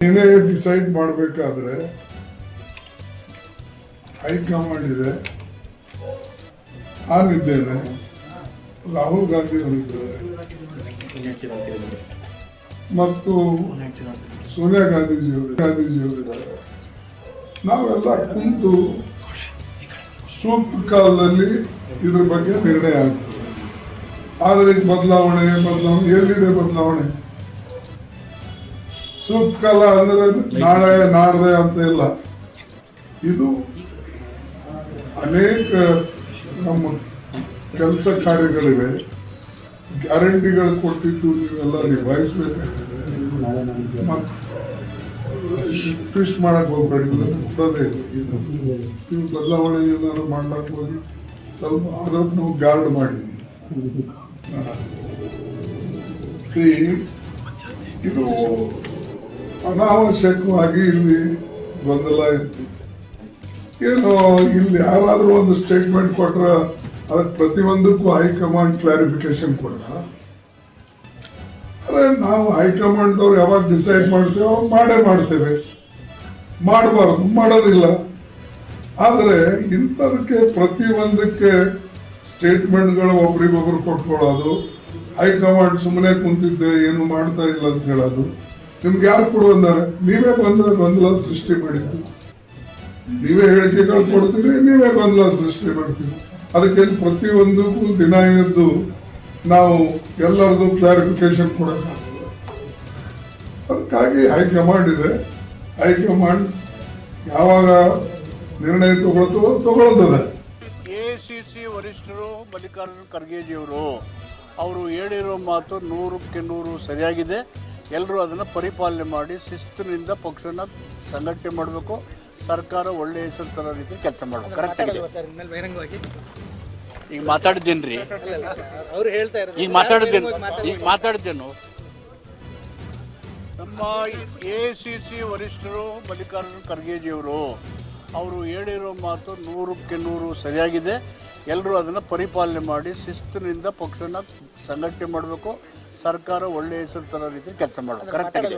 ಏನೇ ಡಿಸೈಡ್ ಮಾಡಬೇಕಾದ್ರೆ ಹೈಕಮಾಂಡ್ ಇದೆ. ನಾನಿದ್ದೇನೆ ರಾಹುಲ್ ಗಾಂಧಿ ಅವರಿದ್ದಾರೆ ಮತ್ತು ಸೋನಿಯಾ ಗಾಂಧೀಜಿಯವರು ಗಾಂಧೀಜಿಯವರಿದ್ದಾರೆ ನಾವೆಲ್ಲ ಕುಂತು ಸೂಕ್ತ ಕಾಲದಲ್ಲಿ ಇದ್ರ ಬಗ್ಗೆ ನಿರ್ಣಯ ಆಗ್ತದೆ. ಆದರೆ ಬದಲಾವಣೆ ಬದಲಾವಣೆ, ಎಲ್ಲಿದೆ ಬದಲಾವಣೆ? ಸೂಕ್ತ ಕಾಲ ಅಂದರೆ ನಾಳೆ ನಾಡ್ದೆ ಅಂತ ಇಲ್ಲ. ಇದು ಅನೇಕ ನಮ್ಮ ಕೆಲಸ ಕಾರ್ಯಗಳಿವೆ. ಗ್ಯಾರಂಟಿಗಳು ಕೊಟ್ಟಿದ್ದು ನೀವೆಲ್ಲ ನಿಭಾಯಿಸಬೇಕಾಗಿದೆ. ಟ್ವಿಸ್ಟ್ ಮಾಡಕ್ ಹೋಗ್ಬೇಡಿ ಕೊಡೋದೇ ಇದೆ ನೀವು ಬದಲಾವಣೆ ಏನಾದ್ರು ಮಾಡ್ಲಕ್ಕೆ ಹೋಗಿ ಸ್ವಲ್ಪ ಅದನ್ನು ನಾವು ಗಾರ್ಡ್ ಮಾಡಿದ್ವಿ ಸಿ ಇದು ಅನಾವಶ್ಯಕವಾಗಿ ಇಲ್ಲಿ ಗೊಂದಲ ಇರ್ತಿದೆ ಏನು ಇಲ್ಲಿ ಯಾರಾದರೂ ಒಂದು ಸ್ಟೇಟ್ಮೆಂಟ್ ಕೊಟ್ಟರೆ ಅದಕ್ಕೆ ಪ್ರತಿಯೊಂದಕ್ಕೂ ಹೈಕಮಾಂಡ್ ಕ್ಲಾರಿಫಿಕೇಶನ್ ಕೊಡ್ತಾರ ಅರೆ, ನಾವು ಹೈಕಮಾಂಡ್ದವ್ರು ಯಾವಾಗ ಡಿಸೈಡ್ ಮಾಡ್ತೇವೆ ಮಾಡೇ ಮಾಡ್ತೇವೆ. ಮಾಡಬಾರ್ದು, ಮಾಡೋದಿಲ್ಲ. ಆದರೆ ಇಂಥದಕ್ಕೆ ಪ್ರತಿಯೊಂದಕ್ಕೆ ಸ್ಟೇಟ್ಮೆಂಟ್ಗಳು ಒಬ್ರಿಗೊಬ್ರು ಕೊಟ್ಕೊಳ್ಳೋದು, ಹೈಕಮಾಂಡ್ ಸುಮ್ಮನೆ ಕುಂತಿದ್ದೆ, ಏನು ಮಾಡ್ತಾ ಇಲ್ಲ ಅಂತ ಹೇಳೋದು. ನಿಮ್ಗೆ ಯಾರು ಕೊಡು ಅಂದಾರೆ? ನೀವೇ ಬಂದ ಗೊಂದಲ ಸೃಷ್ಟಿ ಮಾಡಿದ್ದು. ನೀವೇ ಹೇಳಿಕೆಗಳು ಕೊಡ್ತೀರಿ, ನೀವೇ ಗೊಂದಲ ಸೃಷ್ಟಿ ಮಾಡ್ತೀರಿ. ಅದಕ್ಕೆ ಪ್ರತಿಯೊಂದಕ್ಕೂ ದಿನ ಎದ್ದು ನಾವು ಎಲ್ಲರದು ಕ್ಲಾರಿಫಿಕೇಶನ್ ಕೊಡೋಕ್ಕಾಗಲ್ಲ ಅದಕ್ಕಾಗಿ ಹೈಕಮಾಂಡ್ ಇದೆ. ಹೈಕಮಾಂಡ್ ಯಾವಾಗ ನಿರ್ಣಯ ತಗೊಳ್ತದೋ ತಗೊಳ್ಳೋದದೆ ಎಸಿಸಿ ವರಿಷ್ಠರು, ಮಲ್ಲಿಕಾರ್ಜುನ್ ಖರ್ಗೆಜಿಯವರು, ಅವರು ಹೇಳಿರೋ ಮಾತು ನೂರಕ್ಕೆ ನೂರು ಸರಿಯಾಗಿದೆ. ಎಲ್ಲರೂ ಅದನ್ನು ಪರಿಪಾಲನೆ ಮಾಡಿ ಶಿಸ್ತಿನಿಂದ ಪಕ್ಷನ ಸಂಘಟನೆ ಮಾಡಬೇಕು. ಸರ್ಕಾರ ಒಳ್ಳೆ ಹೆಸರು ತರೋ ರೀತಿ ಕೆಲಸ ಮಾಡಬೇಕು. ಕರೆಕ್ಟ್ ಆಗಿದೆ. ಈಗ ಮಾತಾಡಿದ್ದೇನೆ ರೀ ಅವ್ರು ಹೇಳ್ತಾ ಇರೋದು. ಈಗ ಮಾತಾಡಿದ್ದೇನು? ಈಗ ಮಾತಾಡಿದ್ದೇನು? ನಮ್ಮ ಎ ಸಿ ಸಿ ವರಿಷ್ಠರು ಮಲ್ಲಿಕಾರ್ಜುನ ಖರ್ಗೆಜಿಯವರು ಅವರು ಹೇಳಿರೋ ಮಾತು ನೂರಕ್ಕೆ ನೂರು ಸರಿಯಾಗಿದೆ. ಎಲ್ಲರೂ ಅದನ್ನು ಪರಿಪಾಲನೆ ಮಾಡಿ ಶಿಸ್ತಿನಿಂದ ಪಕ್ಷನ ಸಂಘಟನೆ ಮಾಡಬೇಕು. ಸರ್ಕಾರ ಒಳ್ಳೆ ಹೆಸರು ತರೋ ರೀತಿ ಕೆಲಸ ಮಾಡಬೇಕು. ಕರೆಕ್ಟ್ ಆಗಿದೆ.